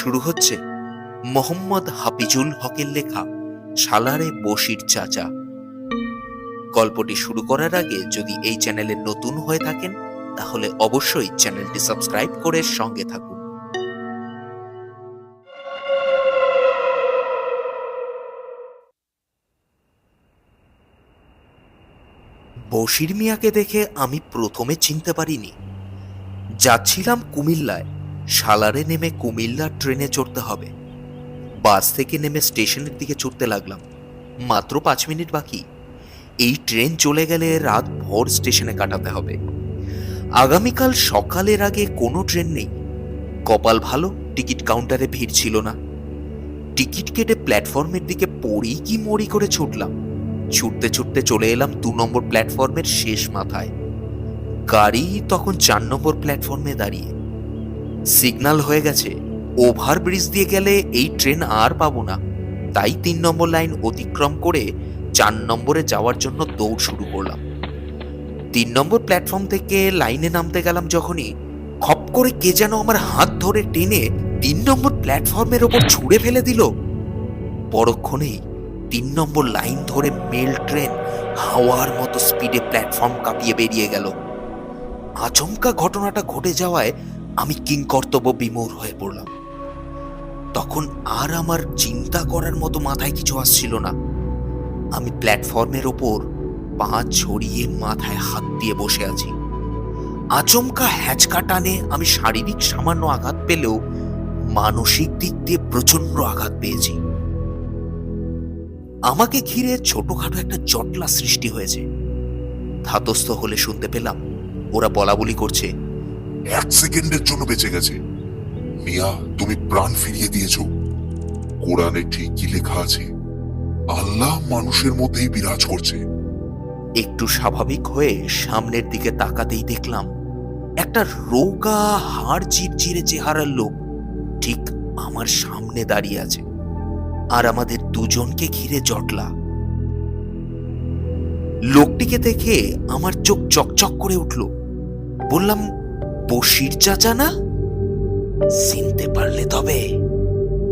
শুরু হচ্ছে মোহাম্মদ হাফিজুল হকের লেখা সালারে বসির চাচা। গল্পটি শুরু করার আগে যদি এই চ্যানেলে নতুন হয়ে থাকেন, তাহলে অবশ্যই চ্যানেলটি সাবস্ক্রাইব করে সঙ্গে থাকুন। বশির মিয়াকে দেখে আমি প্রথমে চিনতে পারিনি। যাচ্ছিলাম কুমিল্লায়। সালারে নেমে কুমিল্লা ট্রেনে চড়তে হবে। বাস থেকে নেমে স্টেশনের দিকে চড়তে লাগলাম। মাত্র পাঁচ মিনিট বাকি। এই ট্রেন চলে গেলে রাত ভোর স্টেশনে কাটাতে হবে। আগামীকাল সকালের আগে কোনো ট্রেন নেই। কপাল ভালো, টিকিট কাউন্টারে ভিড় ছিল না। টিকিট কেটে প্ল্যাটফর্মের দিকে পড়ি কি মরি করে ছুটলাম। ছুটতে ছুটতে চলে এলাম দু নম্বর প্ল্যাটফর্মের শেষ মাথায়। গাড়ি তখন চার নম্বর প্ল্যাটফর্মে দাঁড়িয়ে। সিগন্যাল হয়ে গেছে ওভার ব্রিজ দিয়ে গেলে এই ট্রেন আর পাবো না। তাই তিন নম্বর লাইন অতিক্রম করে চার নম্বরে যাওয়ার জন্য দৌড় শুরু করলাম। তিন নম্বর প্ল্যাটফর্ম থেকে লাইনে নামতে গেলাম যখনই, খপ করে কে যেন আমার হাত ধরে টেনে তিন নম্বর প্ল্যাটফর্মের ওপর ছুঁড়ে ফেলে দিল। পরক্ষণেই তিন নম্বর লাইন ধরে মেল ট্রেন হাওয়ার মতো স্পিডে প্ল্যাটফর্ম কাঁপিয়ে বেরিয়ে গেল। আচমকা ঘটনাটা ঘটে যাওয়ায় আমি কিংকর্তব্য বিমূর হয়ে পড়লাম। তখন আর আমার চিন্তা করার মতো মাথায় কিছু আসছিল না। আমি প্ল্যাটফর্মের ওপর পা ছড়িয়ে মাথায় হাত দিয়ে বসে আছি। আচমকা হ্যাচকা টানে আমি শারীরিক সামান্য আঘাত পেলেও মানসিক দিক দিয়ে প্রচণ্ড আঘাত পেয়েছি। আমাকে ঘিরে ছোটখাটো একটা জটলা সৃষ্টি হয়েছে। ধাতস্থ হলে শুনতে পেলাম, ওরা বলা বলি করছে এক সেকেন্ডের জন্য বেঁচে গেছে। মিয়া, তুমি প্রাণ ফিরিয়ে দিয়েছ। কোরআনে ঠিকই লেখা আছে? আল্লাহ মানুষের মধ্যেই বিরাজ করছে। একটু স্বাভাবিক হয়ে সামনের দিকে তাকাতেই দেখলাম, একটা রোগা, হাড় চিরচিরে চেহারার লোক ঠিক আমার সামনে দাঁড়িয়ে আছে আর আমাদের দুজনকে ঘিরে জটলা। লোকটিকে দেখে আমার চোখ চকচক করে উঠল। বললাম বসির চাচা না? চিনতে পারলে তবে।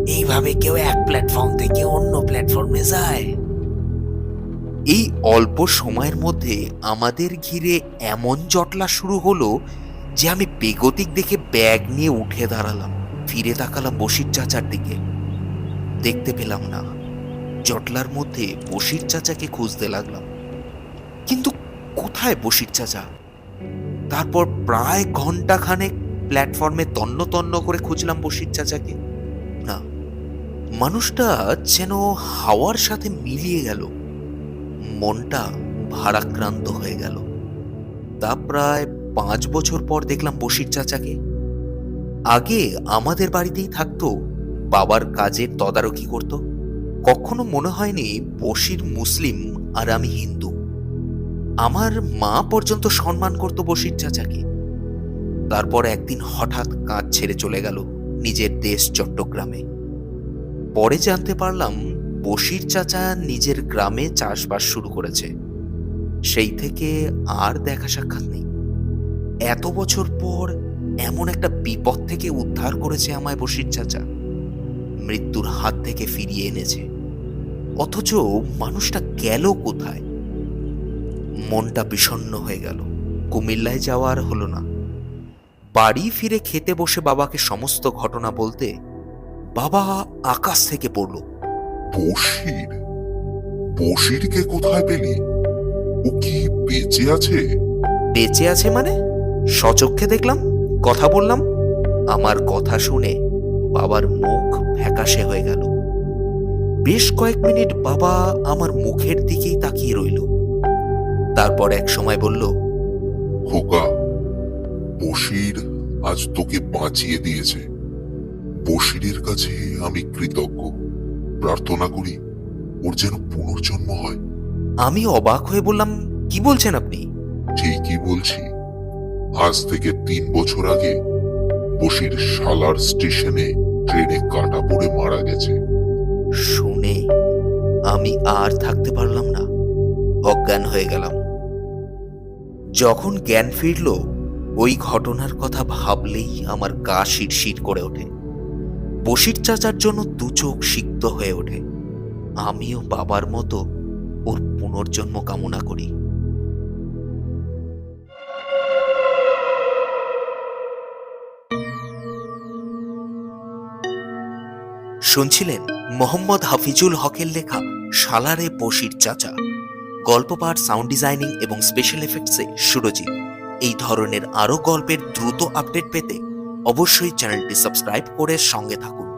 এইভাবে কেউ এক প্ল্যাটফর্ম থেকে অন্য প্ল্যাটফর্মে যায়। এই অল্প সময়ের মধ্যে আমাদের ঘিরে এমন জটলা শুরু হলো যে আমি বেগতিক দেখে ব্যাগ নিয়ে উঠে দাঁড়ালাম, ফিরে তাকালাম বসির চাচার দিকে। দেখতে পেলাম না। জটলার মধ্যে বসির চাচাকে খুঁজতে লাগলাম। কিন্তু কোথায় বসির চাচা? তারপর প্রায় ঘণ্টা খানেক প্ল্যাটফর্মে তন্ন তন্ন করে খুঁজলাম বসির চাচাকে। না, মানুষটা যেন হাওয়ার সাথে মিলিয়ে গেল। মনটা ভারাক্রান্ত হয়ে গেল। তা প্রায় পাঁচ বছর পর দেখলাম বসির চাচাকে। আগে আমাদের বাড়িতেই থাকতো, বাবার কাজের তদারকি করত। কখনো মনে হয়নি বসির মুসলিম আর আমি হিন্দু। আমার মা পর্যন্ত সম্মান করত বসির চাচাকে। তারপর একদিন হঠাৎ কাজ ছেড়ে চলে গেল নিজের দেশ চট্টগ্রামে। পরে জানতে পারলাম বসির চাচা নিজের গ্রামে চাষবাস শুরু করেছে। সেই থেকে আর দেখা সাক্ষাৎ নেই। এত বছর পর এমন একটা বিপদ থেকে উদ্ধার করেছে আমায় বসির চাচা। মৃত্যুর হাত থেকে ফিরিয়ে এনেছে। অথচ মানুষটা গেল কোথায়? মনটা বিষণ্ণ হয়ে গেল। কুমিল্লায় যাওয়া আর হলো না। বাড়ি ফিরে খেতে বসে বাবাকে সমস্ত ঘটনা বলতে বাবা আকাশ থেকে পড়ল। বশির? বশিরকে কোথায় পেলি? ও কি বেঁচে আছে? বেঁচে আছে মানে? সচক্ষে দেখলাম কথা বললাম। আমার কথা শুনে বাবার মুখ ফ্যাকাশে হয়ে গেল। বেশ কয়েক মিনিট বাবা আমার মুখের দিকেই তারপর এক সময় বলল খোকা বশির আজ তোকে বাঁচিয়ে দিয়েছে। বশিরের কাছে আমি কৃতজ্ঞ। প্রার্থনা করি ওর যেন পুনর্জন্ম হয়। আমি অবাক হয়ে বললাম কি বলছেন আপনি? ঠিকই বলছি। আজ থেকে তিন বছর আগে বসির সালার স্টেশনে ট্রেনে কাটা পড়ে মারা গেছে। শুনে আমি আর থাকতে পারলাম না। অজ্ঞান হয়ে গেলাম। যখন জ্ঞান ফিরল, ওই ঘটনার কথা ভাবলেই আমার গা শিরশির করে ওঠে। বসির চাচার জন্য দু চোখ সিক্ত হয়ে ওঠে। আমিও বাবার মতো ওর পুনর্জন্ম কামনা করি। শুনছিলেন মোহাম্মদ হাফিজুল হকের লেখা সালারে বসির চাচা। গল্প পাঠ সাউন্ড ডিজাইনিং এবং স্পেশাল এফেক্টসে সুরজিৎ। এই ধরনের আরও গল্পের দ্রুত আপডেট পেতে অবশ্যই চ্যানেলটি সাবস্ক্রাইব করে সঙ্গে থাকুন।